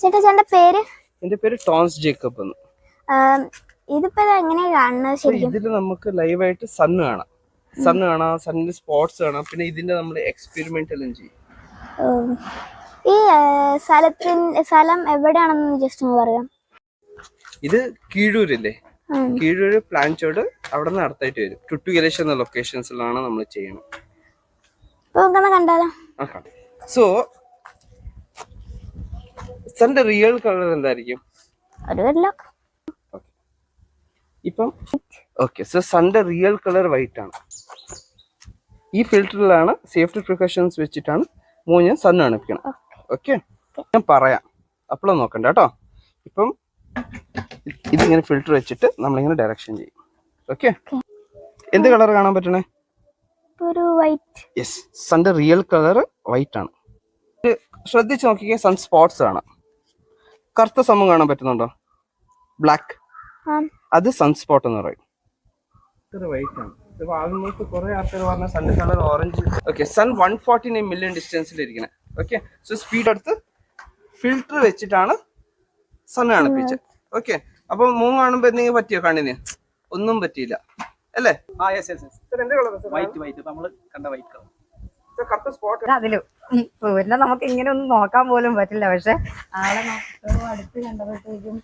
ചേട്ടാ ചേട്ടന്റെ പേര്? എന്റെ പേര് ടോൺസ് ജേക്കബ് എന്ന്. ഇതിപ്പോ ഇത് എങ്ങനെയാ കാണുന്നത് ശരിക്കും? ഇതിൽ നമുക്ക് ലൈവായിട്ട് സണ്ണ് കാണാം. സണ്ണ് കാണാം സണ്ണിന്റെ സ്പോട്സ് കാണാം പിന്നെ ഇതിന്റെ നമ്മൾ എക്സ്പെരിമെന്റ് എല്ലാം ചെയ്യും. ഈ ആ, സ്ഥലത്തിൻ സ്ഥലം എവിടെയാണെന്ന് ജസ്റ്റ് ഒന്ന് പറയാം. ഇത് കീഴൂരില്ലേ. കീഴൂര് പ്ലാൻചോട് അവിടെ നിന്ന് അടുത്തായിട്ട് വരും. ടുട്ടുകലേശ് എന്ന ലൊക്കേഷൻസിലാണ് നമ്മൾ നമുക്കൊന്ന് കണ്ടാലോ? സോ സന്റെ റിയൽ കളർ എന്തായിരിക്കും? ഒരു ഇപ്പം ഓക്കെ സോ സൺന്റെ റിയൽ കളർ വൈറ്റ് ആണ്. ഈ ഫിൽറ്ററിലാണ് സേഫ്റ്റി പ്രിക്കോഷൻസ് വെച്ചിട്ടാണ് മൂന്ന് സൺ അണുപ്പിക്കണം. ഓക്കെ? ഞാൻ പറയാം. അപ്പോഴും നോക്കണ്ട കേട്ടോ. ഇപ്പം ഇതിങ്ങനെ ഫിൽറ്റർ വെച്ചിട്ട് നമ്മളിങ്ങനെ ഡയറക്ഷൻ ചെയ്യും. ഓക്കെ? എന്ത് കളർ കാണാൻ പറ്റണേ? ഒരു വൈറ്റ് യെസ് സൺന്റെ റിയൽ കളർ വൈറ്റ് ആണ്. ശ്രദ്ധിച്ച് നോക്കിക്കേ സൺ സ്പോട്ട്സ് കാണാം കറുത്ത സമം കാണാൻ പറ്റുന്നുണ്ടോ? ബ്ലാക്ക് ആ. അത് സൺസ്പോട്ട് എന്ന് പറയും. വൈറ്റ് ആണ്. ഇതിപ്പോ ആൾമോസ്റ്റ് കുറെ ആൾക്കാർ പറഞ്ഞ sun colour orange okay sun one forty nine million ഡിസ്റ്റൻസിൽ ഇരിക്കണേ. ഓക്കെ സോ സ്പീഡ് എടുത്ത് ഫിൽറ്റർ വെച്ചിട്ടാണ് സൺ കാണിപ്പിച്ചത് ഓക്കെ അപ്പൊ മൂന്ന് കാണുമ്പോ എന്തെങ്കിലും പറ്റിയോ കണ്ണിന്? ഒന്നും പറ്റിയില്ല. അല്ലേ? ആ യെസ് യെസ് വൈറ്റ് വൈറ്റ് നമ്മൾ കണ്ട വൈറ്റ് കളർ കറക്റ്റ് സ്പോട്ട് അതിലും സൂര്യനെ നമുക്ക് ഇങ്ങനെ ഒന്നും നോക്കാൻ പോലും പറ്റില്ല. പക്ഷെ ആളെ അടുത്ത് കണ്ടപ്പോഴത്തേക്കും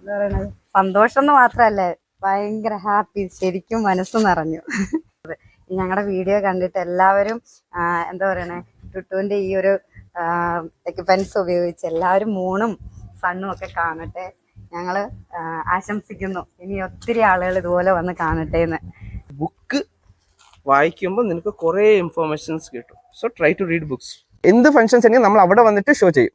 എന്താ പറയണത്? സന്തോഷം എന്ന് മാത്രല്ലേ ഭയങ്കര ഹാപ്പി ശരിക്കും മനസ്സ് നിറഞ്ഞു. ഞങ്ങളുടെ വീഡിയോ കണ്ടിട്ട് എല്ലാവരും എന്താ പറയണേ ടുട്ടുവിന്റെ ഈ ഒരു എക്യുപ്മെന്റ്സ് ഉപയോഗിച്ച് എല്ലാവരും മൂണും സണ്ണും ഒക്കെ കാണട്ടെ. ഞങ്ങൾ ആശംസിക്കുന്നു. ഇനി ഒത്തിരി ആളുകൾ ഇതുപോലെ വന്ന് കാണട്ടെ എന്ന് ബുക്ക് വായിക്കുമ്പോൾ നിനക്ക് കുറേ ഇൻഫോർമേഷൻസ് കിട്ടും. So try to read books എന്ത് ഫംഗ്ഷൻസ് ഉണ്ടെങ്കിൽ നമ്മൾ അവിടെ വന്നിട്ട് ഷോ ചെയ്യും.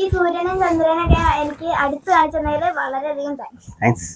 ഈ സൂര്യനും ചന്ദ്രനൊക്കെ എനിക്ക് അടുത്ത ആഴ്ച വളരെയധികം താങ്ക്സ് താങ്ക്സ്